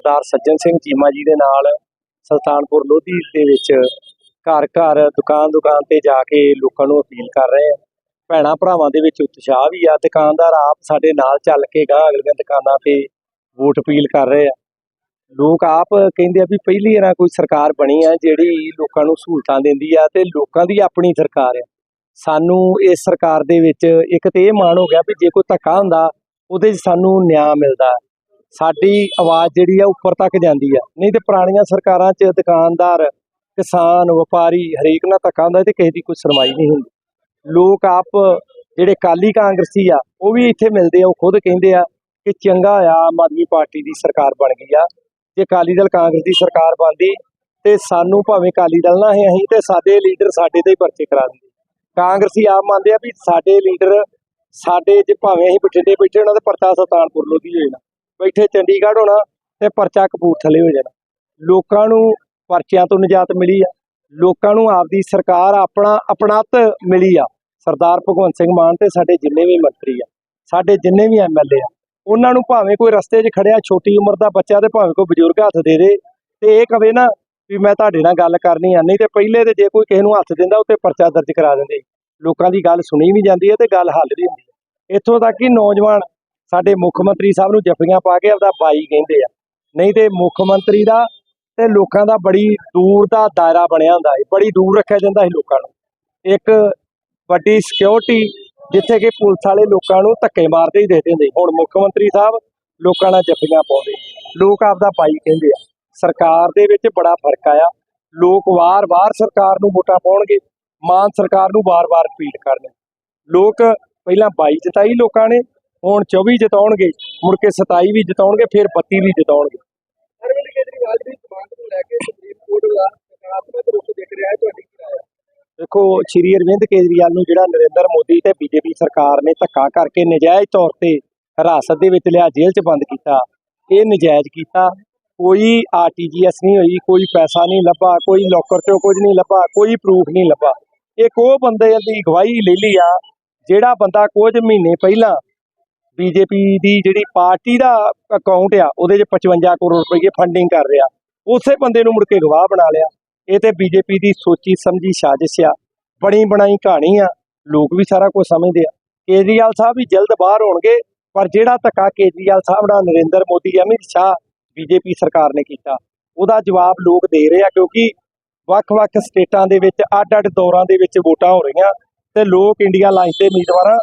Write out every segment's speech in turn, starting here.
ਸਰਦਾਰ ਸੱਜਣ ਸਿੰਘ ਚੀਮਾ ਜੀ ਦੇ ਨਾਲ ਸੁਲਤਾਨਪੁਰ ਲੋਧੀ ਦੇ ਵਿੱਚ ਘਰ ਘਰ ਦੁਕਾਨ ਦੁਕਾਨ ਤੇ ਜਾ ਕੇ ਲੋਕਾਂ ਨੂੰ ਅਪੀਲ ਕਰ ਰਹੇ ਆ ਭੈਣਾਂ ਭਰਾਵਾਂ ਦੇ ਵਿੱਚ ਉਤਸ਼ਾਹ ਵੀ ਆ। ਦੁਕਾਨਦਾਰ ਆਪ ਸਾਡੇ ਨਾਲ ਚੱਲ ਕੇ ਗਾਂ ਅਗਲੀਆਂ ਦੁਕਾਨਾਂ ਤੇ ਵੋਟ ਅਪੀਲ ਕਰ ਰਹੇ ਆ। ਲੋਕ ਆਪ ਕਹਿੰਦੇ ਆ ਵੀ ਪਹਿਲੀ ਵਾਰ ਕੋਈ ਸਰਕਾਰ ਬਣੀ ਆ ਜਿਹੜੀ ਲੋਕਾਂ ਨੂੰ ਸਹੂਲਤਾਂ ਦਿੰਦੀ ਆ ਤੇ ਲੋਕਾਂ ਦੀ ਆਪਣੀ ਸਰਕਾਰ ਆ। ਸਾਨੂੰ ਇਸ ਸਰਕਾਰ ਦੇ ਵਿੱਚ ਇੱਕ ਤੇ ਇਹ ਮਾਣ ਹੋ ਗਿਆ ਵੀ ਜੇ ਕੋਈ ਧੱਕਾ ਹੁੰਦਾ, ਉਹਦੇ 'ਚ ਸਾਨੂੰ ਨਿਆਂ ਮਿਲਦਾ। ਸਾਡੀ ਆਵਾਜ਼ ਜਿਹੜੀ ਆ ਉੱਪਰ ਤੱਕ ਜਾਂਦੀ ਆ। ਨਹੀਂ ਤੇ ਪੁਰਾਣੀਆਂ ਸਰਕਾਰਾਂ 'ਚ ਦੁਕਾਨਦਾਰ, ਕਿਸਾਨ, ਵਪਾਰੀ ਹਰੇਕ ਨਾਲ ਧੱਕਾ ਹੁੰਦਾ ਤੇ ਕਿਸੇ ਦੀ ਕੋਈ ਸੁਣਵਾਈ ਨਹੀਂ ਹੁੰਦੀ। ਲੋਕ ਆਪ ਜਿਹੜੇ ਕਾਲੀ ਕਾਂਗਰਸੀ ਆ, ਉਹ ਵੀ ਇੱਥੇ ਮਿਲਦੇ ਆ, ਉਹ ਖੁਦ ਕਹਿੰਦੇ ਆ ਕਿ ਚੰਗਾ ਆ, ਆਮ ਆਦਮੀ ਪਾਰਟੀ ਦੀ ਸਰਕਾਰ ਬਣ ਗਈ ਆ। ਜੇ ਕਾਲੀ ਦਲ ਕਾਂਗਰਸ ਦੀ ਸਰਕਾਰ ਬਣਦੀ ਤੇ ਸਾਨੂੰ ਭਾਵੇਂ ਕਾਲੀ ਦਲ ਨਾ ਹੈ ਅਸੀਂ ਤੇ ਸਾਡੇ ਲੀਡਰ ਸਾਡੇ ਤੇ ਹੀ ਪਰਚੇ ਕਰਾ ਦਿੰਦੇ। ਕਾਂਗਰਸੀ ਆਪ ਮੰਨਦੇ ਆ ਵੀ ਸਾਡੇ ਲੀਡਰ ਸਾਡੇ ਜੇ ਭਾਵੇਂ ਅਸੀਂ ਬਠਿੰਡੇ ਬੈਠੇ ਉਹਨਾਂ ਦਾ ਪਰਚਾ ਸੁਲਤਾਨਪੁਰ ਲੋਧੀ ਹੋ ਜਾਣਾ। ਬੈਠੇ ਚੰਡੀਗੜ੍ਹ ਹੋਣਾ ਤੇ ਪਰਚਾ ਕਪੂਰਥਲੇ ਹੋ ਜਾਣਾ। ਲੋਕਾਂ ਨੂੰ ਪਰਚਿਆਂ ਤੋਂ ਨਿਜਾਤ ਮਿਲੀ ਆ। ਲੋਕਾਂ ਨੂੰ ਆਪਦੀ ਸਰਕਾਰ ਆਪਣਾ ਆਪਣਤ ਮਿਲੀ ਆ। ਸਰਦਾਰ ਭਗਵੰਤ ਸਿੰਘ ਮਾਨ ਤੇ ਸਾਡੇ ਜਿੰਨੇ ਵੀ ਮੰਤਰੀ ਆ, ਸਾਡੇ ਜਿੰਨੇ ਵੀ ਐਮਐਲਏ ਆ, ਉਹਨਾਂ ਨੂੰ ਭਾਵੇਂ ਕੋਈ ਰਸਤੇ 'ਚ ਖੜਿਆ, ਛੋਟੀ ਉਮਰ ਦਾ ਬੱਚਾ ਤੇ ਭਾਵੇਂ ਕੋਈ ਬਜ਼ੁਰਗ ਹੱਥ ਦੇ ਦੇ, ਤੇ ਇਹ ਕਵੇ ਨਾ ਵੀ ਮੈਂ ਤੁਹਾਡੇ ਨਾਲ ਗੱਲ ਕਰਨੀ ਆ। ਨਹੀਂ ਤੇ ਪਹਿਲੇ ਤੇ ਜੇ ਕੋਈ ਕਿਸੇ ਨੂੰ ਹੱਥ ਦਿੰਦਾ, ਉੱਤੇ ਪਰਚਾ ਦਰਜ ਕਰਾ ਦਿੰਦੇ। ਲੋਕਾਂ ਦੀ ਗੱਲ ਸੁਣੀ ਵੀ ਜਾਂਦੀ ਹੈ ਤੇ ਗੱਲ ਹੱਲ ਵੀ ਹੁੰਦੀ ਹੈ ਇੱਥੋਂ ਤੱਕ ਕਿ ਨੌਜਵਾਨ ਸਾਡੇ ਮੁੱਖ ਮੰਤਰੀ ਸਾਹਿਬ ਨੂੰ ਜੱਫੀਆਂ ਪਾ ਕੇ ਆਪਦਾ ਬਾਈ ਕਹਿੰਦੇ ਆ। ਨਹੀਂ ਤੇ ਮੁੱਖ ਮੰਤਰੀ ਦਾ ਤੇ ਲੋਕਾਂ ਦਾ ਬੜੀ ਦੂਰ ਦਾ ਦਾਇਰਾ ਬਣਿਆ ਹੁੰਦਾ ਹੈ ਬੜੀ ਦੂਰ ਰੱਖਿਆ ਜਾਂਦਾ ਹੈ ਲੋਕਾਂ ਨੂੰ। ਇੱਕ ਵੱਡੀ ਸਿਕਿਉਰਿਟੀ ਜਿੱਥੇ ਕਿ ਪੁਲਿਸ ਵਾਲੇ ਲੋਕਾਂ ਨੂੰ ਧੱਕੇ ਮਾਰਦੇ ਹੀ ਦੇਖਦੇ ਹੁੰਦੇ ਹੁਣ ਮੁੱਖ ਮੰਤਰੀ ਸਾਹਿਬ ਲੋਕਾਂ ਨਾਲ ਜੱਫੀਆਂ ਪਾਉਂਦੇ ਲੋਕ ਆਪਦਾ ਬਾਈ ਕਹਿੰਦੇ ਆ। ਸਰਕਾਰ ਦੇ ਵਿੱਚ ਬੜਾ ਫ਼ਰਕ ਆਇਆ। ਲੋਕ ਵਾਰ-ਵਾਰ ਸਰਕਾਰ ਨੂੰ ਵੋਟਾਂ ਪਾਉਣਗੇ। ਮਾਨ ਸਰਕਾਰ ਨੂੰ ਵਾਰ-ਵਾਰ ਰਿਪੀਟ ਕਰਨਗੇ ਲੋਕ ਪਹਿਲਾਂ ਬਾਈ ਜਤਾਈ ਲੋਕਾਂ ਨੇ। ਹੁਣ 24 ਜਿਤਾਉਣਗੇ ਮੁੜ ਕੇ 27 ਵੀ ਜਿਤਾਉਣਗੇ ਫਿਰ 32 ਵੀ ਜਿਤਾਉਣਗੇ। ਅਰਵਿੰਦ ਕੇਜਰੀਵਾਲ ਦੀ ਸਮਾਨ ਨੂੰ ਲੈ ਕੇ ਸੁਪਰੀਮ ਕੋਰਟ ਦਾ ਸਕਾਰਾਤਮਕ ਰੁਖ ਦੇਖ ਰਿਹਾ ਹੈ ਤੁਹਾਡੀ ਕੀ ਰਾਏ ਹੈ? ਦੇਖੋ ਸ਼੍ਰੀ ਅਰਵਿੰਦ ਕੇਜਰੀਵਾਲ ਨੂੰ ਜਿਹੜਾ ਨਰਿੰਦਰ ਮੋਦੀ ਤੇ ਬੀਜੇਪੀ ਸਰਕਾਰ ਨੇ ਧੱਕਾ ਕਰਕੇ ਨਜਾਇਜ਼ ਤੌਰ ਤੇ ਹਿਰਾਸਤ ਦੇ ਵਿੱਚ ਲਿਆ ਜੇਲ੍ਹ 'ਚ ਬੰਦ ਕੀਤਾ ਇਹ ਨਜਾਇਜ਼ ਕੀਤਾ। ਕੋਈ ਆਰਟੀਜੀਐਸ ਨਹੀਂ ਹੋਈ ਕੋਈ ਪੈਸਾ ਨਹੀਂ ਲੱਭਾ ਕੋਈ ਲੋਕਰ 'ਚੋਂ ਕੁਝ ਨਹੀਂ ਲੱਭਾ ਕੋਈ ਪ੍ਰੂਫ ਨਹੀਂ ਲੱਭਾ। ਇੱਕ ਉਹ ਬੰਦੇ ਦੀ ਗਵਾਹੀ ਲੈ ਲਈ ਆ ਜਿਹੜਾ ਬੰਦਾ ਕੁਝ ਮਹੀਨੇ ਪਹਿਲਾਂ ਬੀਜੇਪੀ ਦੀ ਜਿਹੜੀ ਪਾਰਟੀ ਦਾ ਅਕਾਊਂਟ ਆ, ਉਹਦੇ 'ਚ 55 ਕਰੋੜ ਰੁਪਏ ਫੰਡਿੰਗ ਕਰ ਰਿਹਾ। ਉਸੇ ਬੰਦੇ ਨੂੰ ਮੁੜ ਕੇ ਗਵਾਹ ਬਣਾ ਲਿਆ। ਇਹ ਤੇ ਬੀਜੇਪੀ ਦੀ ਸੋਚੀ ਸਮਝੀ ਸਾਜ਼ਿਸ਼ ਆ। ਬਣੀ ਬਣਾਈ ਕਹਾਣੀ ਆ। ਲੋਕ ਵੀ ਸਾਰਾ ਕੁਝ ਸਮਝਦੇ ਆ। ਕੇਜਰੀਵਾਲ ਸਾਹਿਬ ਵੀ ਜਲਦ ਬਾਹਰ ਹੋਣਗੇ, ਪਰ ਜਿਹੜਾ ਧੱਕਾ ਕੇਜਰੀਵਾਲ ਸਾਹਿਬ ਨਾਲ ਨਰਿੰਦਰ ਮੋਦੀ, ਅਮਿਤ ਸ਼ਾਹ, ਬੀਜੇਪੀ ਸਰਕਾਰ ਨੇ ਕੀਤਾ, ਉਹਦਾ ਜਵਾਬ ਲੋਕ ਦੇ ਰਹੇ ਆ, ਕਿਉਂਕਿ ਵੱਖ-ਵੱਖ ਸਟੇਟਾਂ ਦੇ ਵਿੱਚ, ਅੱਡ-ਅੱਡ ਦੌਰਾਂ ਦੇ ਵਿੱਚ ਵੋਟਾਂ ਹੋ ਰਹੀਆਂ ਤੇ ਲੋਕ ਇੰਡੀਆ ਲਾਈਨ ਦੇ ਉਮੀਦਵਾਰਾਂ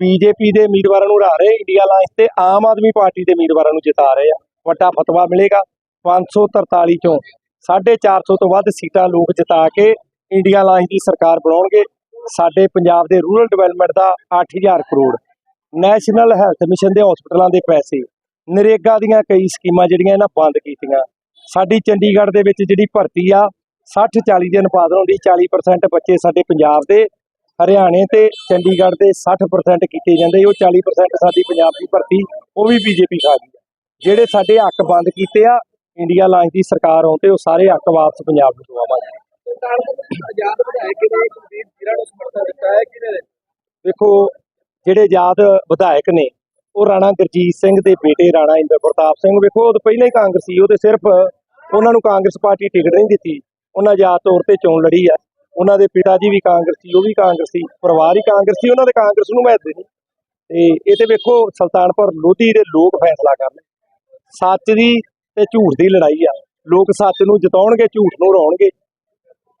ਬੀਜੇਪੀ ਦੇ ਉਮੀਦਵਾਰਾਂ ਨੂੰ ਹਰਾ ਰਹੇ, ਇੰਡੀਆ ਲਾਈਨ ਤੇ ਆਮ ਆਦਮੀ ਪਾਰਟੀ ਦੇ ਉਮੀਦਵਾਰਾਂ ਨੂੰ ਜਿਤਾ ਰਹੇ ਆ। ਵੱਡਾ ਫਤਵਾ ਮਿਲੇਗਾ। 543 ਚੋਂ 450 ਤੋਂ ਵੱਧ ਸੀਟਾਂ ਲੋਕ ਜਿਤਾ ਕੇ ਇੰਡੀਆ ਲਾਈਨ ਦੀ ਸਰਕਾਰ ਬਣਾਉਣਗੇ। ਸਾਡੇ ਪੰਜਾਬ ਦੇ ਰੂਰਲ ਡਿਵੈਲਪਮੈਂਟ ਦਾ 8000 ਕਰੋੜ। ਨੈਸ਼ਨਲ ਹੈਲਥ ਮਿਸ਼ਨ ਦੇ ਹਸਪਤਾਲਾਂ ਦੇ ਪੈਸੇ। ਨਰੇਗਾ ਦੀਆਂ ਕਈ ਸਕੀਮਾਂ ਜਿਹੜੀਆਂ ਇਹਨਾਂ ਬੰਦ ਕੀਤੀਆਂ। ਸਾਡੀ ਚੰਡੀਗੜ੍ਹ ਦੇ ਵਿੱਚ ਜਿਹੜੀ ਭਰਤੀ ਆ 60 40 ਦੇ ਅਨੁਪਾਤ ਹੁੰਦੀ 40% ਬੱਚੇ ਸਾਡੇ ਪੰਜਾਬ ਦੇ ਹਰਿਆਣੇ ਤੇ ਚੰਡੀਗੜ੍ਹ ਦੇ 60% ਕੀਤੇ ਜਾਂਦੇ, ਉਹ 40% ਸਾਡੀ ਪੰਜਾਬ ਦੀ ਭਰਤੀ, ਉਹ ਵੀ ਬੀਜੇਪੀ ਖਾ ਗਈ ਜਿਹੜੇ ਸਾਡੇ ਹੱਕ ਬੰਦ ਕੀਤੇ ਆ, ਇੰਡੀਆ ਲਾਈਨ ਦੀ ਸਰਕਾਰ ਆਉਣ ਤੇ ਉਹ ਸਾਰੇ ਹੱਕ ਵਾਪਸ ਪੰਜਾਬ ਨੂੰ ਦਵਾਵਾਂਗੇ। ਆਜ਼ਾਦ ਵਿਧਾਇਕ ਨੇ ਕੁਲਦੀਪ ਜੀਰਾ ਨੂੰ ਸਮਰਥਨ ਦਿੱਤਾ ਹੈ ਕਿਹਨੇ ਦੇਖੋ, ਜਿਹੜੇ ਆਜ਼ਾਦ ਵਿਧਾਇਕ ਨੇ, ਉਹ ਰਾਣਾ ਗੁਰਜੀਤ ਸਿੰਘ ਦੇ ਬੇਟੇ ਰਾਣਾ ਇੰਦਰ ਪ੍ਰਤਾਪ ਸਿੰਘ, ਵੇਖੋ, ਉਹ ਪਹਿਲਾਂ ਹੀ ਕਾਂਗਰਸੀ, ਉਹ ਤੇ ਸਿਰਫ ਉਹਨਾਂ ਨੂੰ ਕਾਂਗਰਸ ਪਾਰਟੀ ਟਿਕਟ ਨਹੀਂ ਦਿੱਤੀ, ਉਹਨਾਂ ਆਜ਼ਾਦ ਤੌਰ ਤੇ ਚੋਣ ਲੜੀ ਆ। ਉਹਨਾਂ ਦੇ ਪਿਤਾ ਜੀ ਵੀ ਕਾਂਗਰਸੀ, ਉਹ ਵੀ ਕਾਂਗਰਸੀ, ਪਰਿਵਾਰ ਹੀ ਕਾਂਗਰਸੀ, ਉਹਨਾਂ ਦੇ ਕਾਂਗਰਸ ਨੂੰ ਮਹੱਤਵ ਨਹੀਂ ਤੇ ਇਹ ਤੇ ਵੇਖੋ ਸੁਲਤਾਨਪੁਰ ਲੋਧੀ ਦੇ ਲੋਕ ਫੈਸਲਾ ਕਰਨ ਸੱਚ ਦੀ ਤੇ ਝੂਠ ਦੀ ਲੜਾਈ ਆ। ਲੋਕ ਸੱਚ ਨੂੰ ਜਿਤਾਉਣਗੇ, ਝੂਠ ਨੂੰ ਰੋਣਗੇ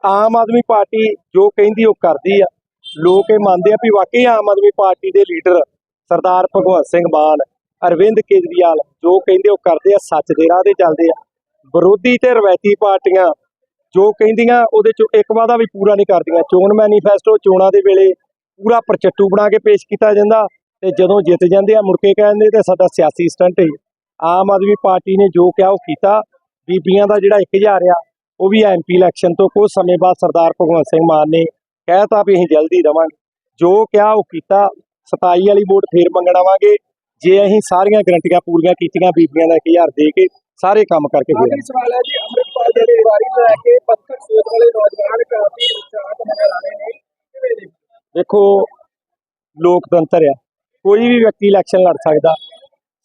ਆਮ ਆਦਮੀ ਪਾਰਟੀ ਜੋ ਕਹਿੰਦੀ ਉਹ ਕਰਦੀ ਆ। ਲੋਕ ਇਹ ਮੰਨਦੇ ਆ ਵੀ ਵਾਕਈ ਆਮ ਆਦਮੀ ਪਾਰਟੀ ਦੇ ਲੀਡਰ ਸਰਦਾਰ ਭਗਵੰਤ ਸਿੰਘ ਮਾਨ, ਅਰਵਿੰਦ ਕੇਜਰੀਵਾਲ ਜੋ ਕਹਿੰਦੇ ਉਹ ਕਰਦੇ ਆ, ਸੱਚ ਦੇ ਰਾਹ ਤੇ ਚੱਲਦੇ ਆ। ਵਿਰੋਧੀ ਤੇ ਰਵਾਇਤੀ ਪਾਰਟੀਆਂ ਜੋ ਕਹਿੰਦੀਆਂ ਉਹਦੇ ਚੋਂ ਇੱਕ ਵਾਦਾ ਵੀ ਪੂਰਾ ਨਹੀਂ ਕਰਦੀਆਂ। ਚੋਣ ਮੈਨੀਫੈਸਟੋ ਚੋਣਾਂ ਦੇ ਵੇਲੇ ਪੂਰਾ ਪਰਚੱਟੂ ਬਣਾ ਕੇ ਪੇਸ਼ ਕੀਤਾ ਜਾਂਦਾ ਤੇ ਜਦੋਂ ਜਿੱਤ ਜਾਂਦੇ ਆ ਮੁੜ ਕੇ ਕਹਿੰਦੇ ਤੇ ਸਾਡਾ ਸਿਆਸੀ ਸਟੰਟ ਹੈ ਆਮ ਆਦਮੀ ਪਾਰਟੀ ਨੇ ਜੋ ਕਿਹਾ ਉਹ ਕੀਤਾ। ਬੀਬੀਆਂ ਦਾ ਜਿਹੜਾ 1000 ਆ, ਉਹ ਵੀ ਐਮਪੀ ਇਲੈਕਸ਼ਨ ਤੋਂ ਕੁਝ ਸਮੇਂ ਬਾਅਦ ਸਰਦਾਰ ਭਗਵੰਤ ਸਿੰਘ ਮਾਨ ਨੇ ਕਹਿਤਾ ਵੀ ਅਸੀਂ ਜਲਦੀ ਰਵਾਂਗੇ ਜੋ ਕਿਹਾ ਉਹ ਕੀਤਾ। 27 ਵਾਲੀ ਵੋਟ ਫੇਰ ਮੰਗਣਾਵਾਂਗੇ ਜੇ ਅਸੀਂ ਸਾਰੀਆਂ ਗਰੰਟੀਆਂ ਪੂਰੀਆਂ ਕੀਤੀਆਂ ਬੀਬੀਆਂ ਦਾ 1000 ਦੇ ਕੇ ਸਾਰੇ ਕੰਮ ਕਰਕੇ ਫੇਰ ਆਖਰੀ ਸਵਾਲ ਹੈ ਜੀ ਅੰਮ੍ਰਿਤਪਾਲ ਦੇ ਵਾਰੀ ਨੂੰ ਲੈ ਕੇ ਪੱਥਰ ਸੋਚ ਵਾਲੇ ਨੌਜਵਾਨ ਕਾਫੀ ਉਤਸ਼ਾਹਤ ਨਜ਼ਰ ਆ ਰਹੇ ਨੇ। ਕਿਵੇਂ ਦੇ ਦੇਖੋ ਲੋਕਤੰਤਰ ਆ। ਕੋਈ ਵੀ ਵਿਅਕਤੀ ਇਲੈਕਸ਼ਨ ਲੜ ਸਕਦਾ।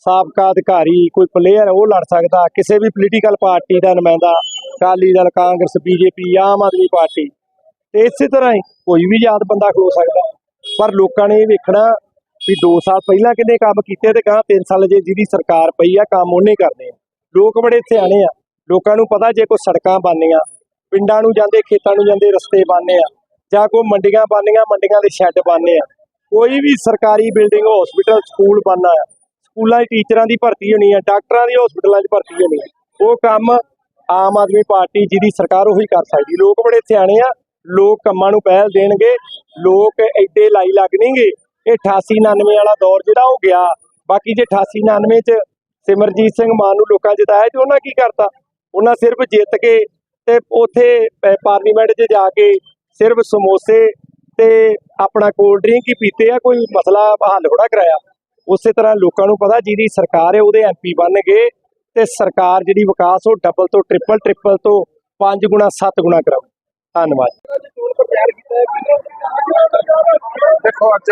ਸਾਬਕਾ ਅਧਿਕਾਰੀ ਕੋਈ ਪਲੇਅਰ ਉਹ ਲੜ ਸਕਦਾ। ਕਿਸੇ ਵੀ ਪੋਲੀਟੀਕਲ ਪਾਰਟੀ ਦਾ ਨੁਮਾਇੰਦਾ ਅਕਾਲੀ ਦਲ ਕਾਂਗਰਸ ਬੀਜੇਪੀ ਆਮ ਆਦਮੀ ਪਾਰਟੀ। ਤੇ ਇਸੇ ਤਰ੍ਹਾਂ ਹੀ ਕੋਈ ਵੀ ਯਾਦ ਬੰਦਾ ਖਲੋ ਸਕਦਾ। ਪਰ ਲੋਕਾਂ ਨੇ ਇਹ ਵੇਖਣਾ ਵੀ 2 ਸਾਲ ਪਹਿਲਾਂ ਕਿੰਨੇ ਕੰਮ ਕੀਤੇ ਤੇ ਗਾਂ 3 ਸਾਲ ਜੇ ਜਿਹਦੀ ਸਰਕਾਰ ਪਈ ਆ, ਕੰਮ ਉਹਨੇ ਕਰਨੇ ਆ। ਲੋਕ ਬੜੇ ਸਿਆਣੇ ਆ। ਲੋਕਾਂ ਨੂੰ ਪਤਾ ਜੇ ਕੋਈ ਸੜਕਾਂ ਬਣਨੀਆਂ, ਪਿੰਡਾਂ ਨੂੰ ਜਾਂਦੇ, ਖੇਤਾਂ ਨੂੰ ਜਾਂਦੇ ਰਸਤੇ ਬਣਨੇ ਆ, ਜਾਂ ਕੋਈ ਮੰਡੀਆਂ ਬਣਨੀਆਂ, ਮੰਡੀਆਂ ਦੇ ਸ਼ੈੱਡ ਬਣਨੇ ਆ। ਕੋਈ ਵੀ ਸਰਕਾਰੀ ਬਿਲਡਿੰਗ ਹਸਪੀਟਲ ਸਕੂਲ ਬਣਨਾ ਆ। ਸਕੂਲਾਂ 'ਚ ਟੀਚਰਾਂ ਦੀ ਭਰਤੀ ਹੋਣੀ ਆ, ਡਾਕਟਰਾਂ ਦੀ ਹਸਪੀਟਲਾਂ 'ਚ ਭਰਤੀ ਹੋਣੀ ਆ। ਉਹ ਕੰਮ ਆਮ ਆਦਮੀ ਪਾਰਟੀ ਜਿਹਦੀ ਸਰਕਾਰ ਉਹੀ ਕਰ ਸਕਦੀ। ਲੋਕ ਬੜੇ ਸਿਆਣੇ ਆ। ਲੋਕ ਕੰਮਾਂ ਨੂੰ ਪਹਿਲ ਦੇਣਗੇ। ਲੋਕ ਐਡੇ ਲਾਈ ਲੱਗਣਗੇ। ਇਹ 88 99 ਵਾਲਾ ਦੌਰ ਜਿਹੜਾ ਉਹ ਗਿਆ। ਬਾਕੀ ਜੇ 88 99 ਚ ਸਿਮਰਜੀਤ ਸਿੰਘ ਮਾਨ ਨੂੰ ਲੋਕਾਂ ਜਿਤਾਇਆ ਤੇ ਉਹਨਾਂ ਕੀ ਕਰਤਾ? ਉਹਨਾਂ ਸਿਰਫ ਜਿੱਤ ਕੇ ਤੇ ਉੱਥੇ ਪਾਰਲੀਮੈਂਟ 'ਚ ਜਾ ਕੇ ਸਿਰਫ ਸਮੋਸੇ ਤੇ ਆਪਣਾ ਕੋਲਡ ਡਰਿੰਕ ਹੀ ਪੀਤੇ ਆ, ਕੋਈ ਮਸਲਾ ਹੱਲ ਥੋੜਾ ਕਰਾਇਆ। ਉਸੇ ਤਰ੍ਹਾਂ ਲੋਕਾਂ ਨੂੰ ਪਤਾ ਜਿਹਦੀ ਸਰਕਾਰ ਹੈ, ਉਹਦੇ ਐਮਪੀ ਗਏ ਤੇ ਸਰਕਾਰ ਜਿਹੜੀ ਵਿਕਾਸ ਉਹ ਡਬਲ ਤੋਂ ਟ੍ਰਿਪਲ ਟ੍ਰਿਪਲ ਤੋਂ 5 ਗੁਣਾ 7 ਗੁਣਾ ਕਰਾਊ। ਧੰਨਵਾਦ। ਦੇਖੋ ਅੱਜ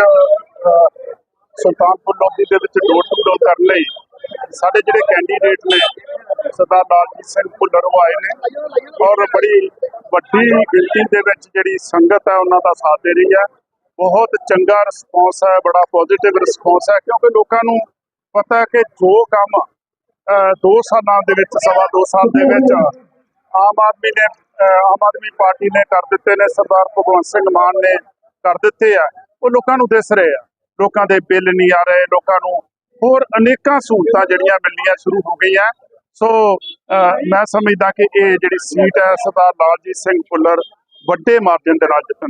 ਸੁਲਤਾਨਪੁਰ ਲੋਧੀ ਦੇ ਵਿੱਚ ਡੋਰ ਟੂ ਡੋਰ ਕਰਨ ਲਈ ਸਾਡੇ ਜਿਹੜੇ ਕੈਂਡੀਡੇਟ ਨੇ ਸਰਦਾਰ ਲਾਲਜੀਤ ਸਿੰਘ ਭੁੱਲਰ ਆਏ ਨੇ। ਔਰ ਬੜੀ ਵੱਡੀ ਗਿਣਤੀ ਦੇ ਵਿੱਚ ਜਿਹੜੀ ਸੰਗਤ ਹੈ ਉਹਨਾਂ ਦਾ ਸਾਥ ਦੇ ਰਹੀ ਹੈ। ਬਹੁਤ ਚੰਗਾ ਰਿਸਪੌਂਸ ਹੈ ਬੜਾ ਪੋਜ਼ਿਟਿਵ ਰਿਸਪੌਂਸ ਹੈ ਕਿਉਂਕਿ ਲੋਕਾਂ ਨੂੰ ਪਤਾ ਹੈ ਕਿ ਜੋ ਕੰਮ ਅਹ, ਦੋ ਸਾਲਾਂ ਦੇ ਵਿੱਚ ਸਵਾ ਦੋ ਸਾਲ ਦੇ ਵਿੱਚ ਆਮ ਆਦਮੀ ਨੇ ਆਮ ਆਦਮੀ ਪਾਰਟੀ ਨੇ ਕਰ ਦਿੱਤੇ ਨੇ ਸਰਦਾਰ ਭਗਵੰਤ ਸਿੰਘ ਮਾਨ ਨੇ ਕਰ ਦਿੱਤੇ ਆ। ਉਹ ਲੋਕਾਂ ਨੂੰ ਦਿਸ ਰਹੇ ਆ। ਲੋਕਾਂ ਦੇ ਬਿੱਲ ਨਹੀਂ ਆ ਰਹੇ ਲੋਕਾਂ ਨੂੰ ਹੋਰ ਅਨੇਕਾਂ ਸਹੂਲਤਾਂ ਜਿਹੜੀਆਂ ਮਿਲਣੀਆਂ ਸ਼ੁਰੂ ਹੋ ਗਈਆਂ। ਸੋ ਅਹ, ਮੈਂ ਸਮਝਦਾ ਕਿ ਇਹ ਜਿਹੜੀ ਸੀਟ ਹੈ ਸਰਦਾਰ ਲਾਲਜੀਤ ਸਿੰਘ ਭੁੱਲਰ ਵੱਡੇ ਮਾਰਜਨ ਦੇ ਨਾਲ ਜਿੱਤਣ